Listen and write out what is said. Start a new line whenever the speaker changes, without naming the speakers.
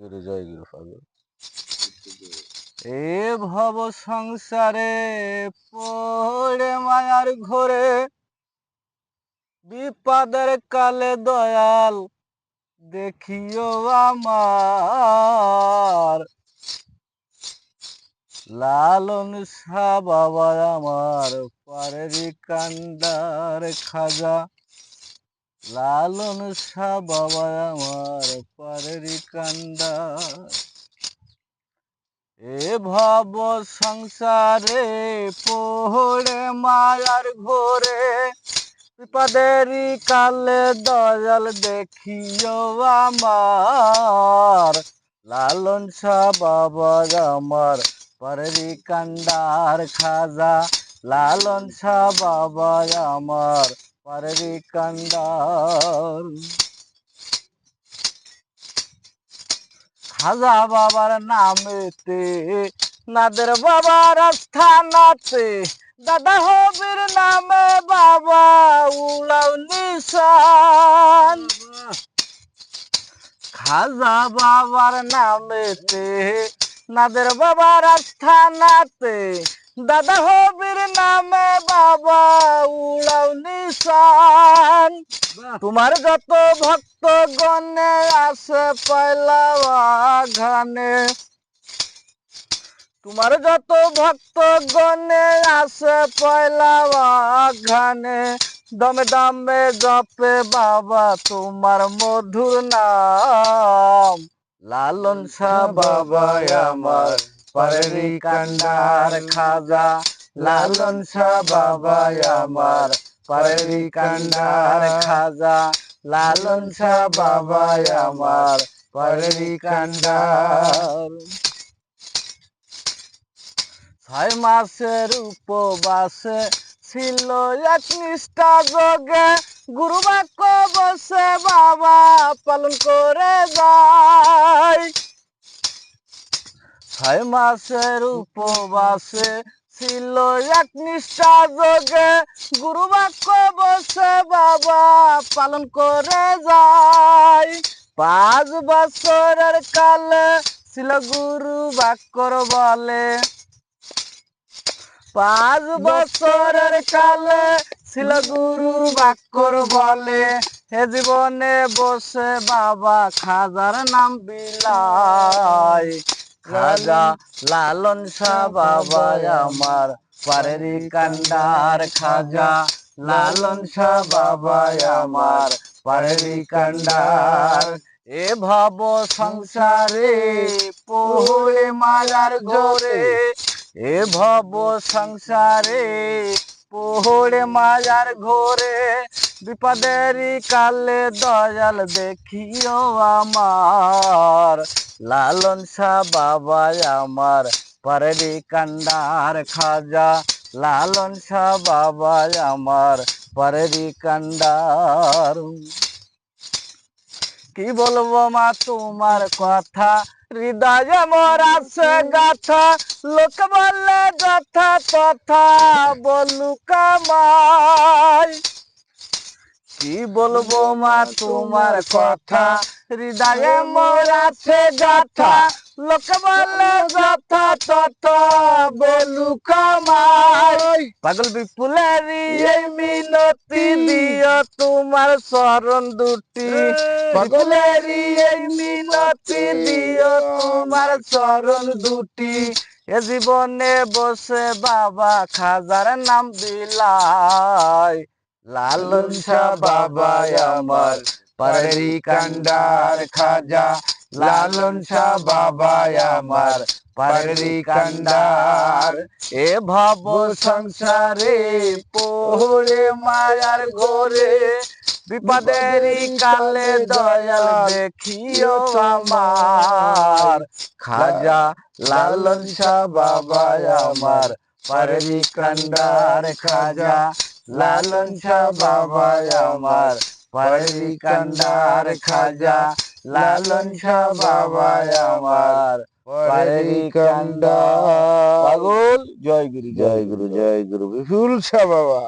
গুরু জয় এ ভব সংসারে পড়ে মায়ার ঘরে, বিপদের কালে দয়াল দেখিও আমার। লালন শাহ বাবা আমার, পারেরি কান্ডার খাজা লালন শাহ বাবা আমার পারেরি কান্ডার এ ভব সংসারে পোহরে, মায়ার ঘোরে বিপদেরই কালে দয়াল দেখিও আমার। লালন শাহ বাবা আমার পারেরি কান্ডার খাজা। লালন শাহ বাবা আমার পারেরি কান্ডার খাজা বাবার নামেতে নাদের বাবার স্থানাতে দাদা হবির নামে বাবা উড়াও নিশান খাজা বাবার নামেতে নাদের বাবার স্থানাতে দাদা হবির নামে বাবা উড়াও নিশান তোমার যত ভক্ত গণে আছে পয়লা ঘানে তোমার যত ভক্ত গণে আছে পয়লা ঘানে দমে দমে জপে বাবা তোমার মধুর নাম। লালন শাহ বাবা আমার পারেরি কান্ডার খাজা। লালন শাহ বাবা আমার পারেরি কান্ডার খাজা লালন শাহ বাবা আমার পারেরি কান্ডার ছয় মাসের উপবাসে ছিল এক নিষ্ঠা যোগে, গুরু বাক্য বসে বাবা পালন করে যায়। ছয় মাসের উপবাসে ছিল এক নিষ্ঠা যোগে। গুরু বাক্য বসে বাবা পালন করে যায়। পাঁচ বছরের কালে ছিল গুরু বাক্যর বলে। পাঁচ বছরের কালে ছিল গুরু বাক্যর বলে। হে জীবনে বসে বাবা খাজার নাম বিলাই খাজা লালন শাহ বাবা আমার পারেরি কান্ডার খাজা লালন শাহ বাবা আমার পারেরি কান্ডার। এ ভব সংসারে পোহে মায়ার ঘরে এ ভব সংসারে পোহড়ে মায়ার ঘোরে, বিপদেরই কালে দয়াল দেখিও আমার। লালন শাহ বাবা আমার, পারেরি কান্ডার খাজা। লালন শাহ বাবা আমার, পারেরি কান্ডার। কি বলব মা তোমার কথা? হৃদয় মোর আছে গাথা। লোক বললে যথা তথা বলু কামাই কি বলব মা তোমার কথা? হৃদয়ে মোর আছে গাথা। লোক বললে যথা তথা বলু কামাই পাগল বিপুলেরই এই মিনতি দিও তোমার শরণ দুটি। পাগলেরই এই মিনতি দিও তোমার চরণ দুটি। এ জীবনে বসে বাবা খাজার নাম দিলাই। লালন শাহ বাবা আমার পারেরি কান্ডার খাজা, লালন শাহ বাবা আমার। পারেরি কান্ডার, এ ভব সংসারে পোহরে, মায়ার ঘোরে বিপদেরই কালে দয়াল দেখিও আমার। খাজা, লালন শাহ বাবা আমার। পারেরি কান্ডার খাজা, লালন শাহ বাবা আমার। পারেরি কান্ডার খাজা লালন শাহ বাবা আমার। পারেরি কান্ডার পাগল? জয় গুরু
জয় গুরু জয় গুরু। বিপুল শাহ বাবা